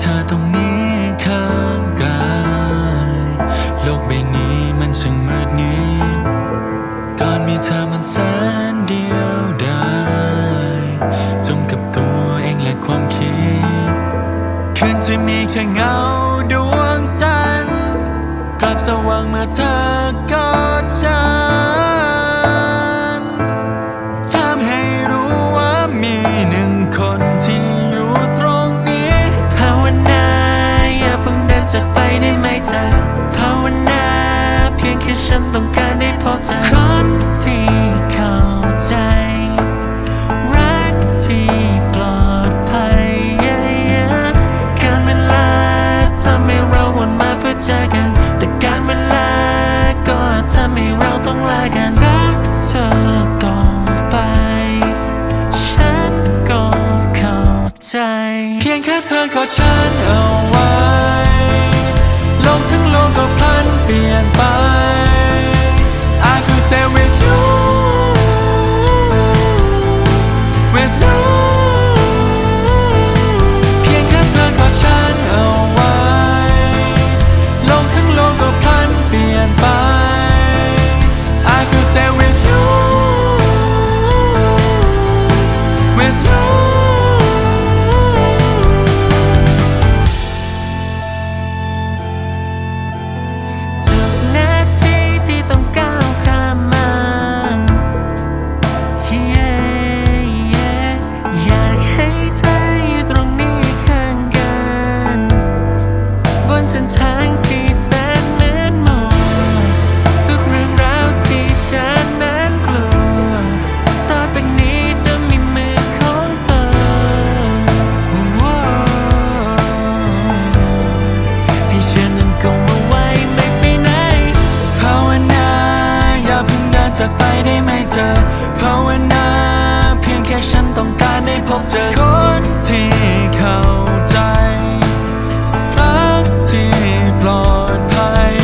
เธอตรงนี้ข้างกาย โลกใบนี้มันช่างมืดมิดก่อนมีเธอมันแสนเดียวดายจมกับตัวเองและความคิด คืนจะมีแค่เงาดวงจันทร์กลับสว่างเมื่อเธอกอ นต้องการได้พบคนที่เข้าใจ รักที่ปลอดภัย การเวลาทำให้เราวนมาเพื่อเจอกัน แต่การเวลาก็ทำให้เราต้องลากันถ้าเธอต้องไป ฉันก็เข้าใจ เพียงแค่เธอกอดฉันเอาไว้โลกทั้งโลกก็พลันเปลี่ยนไป จากไปได้ไม่เจอภาวนาเพียงแค่ฉันต้องการได้พบเจอคนที่เข้าใจ รักที่ปลอดภัย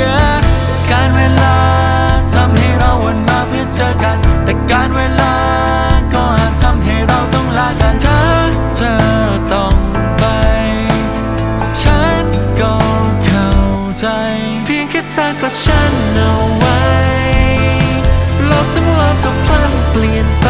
yeah, การเวลาทำให้เราวนมาเพื่อจอกัน แต่การเวลาก็ทำให้เราต้องลากันเธอเธอต้องไป ฉันก็เข้าใจ เพียงแค่เธอกับฉันเอา กจังหวะก็พลันเปลี่ยน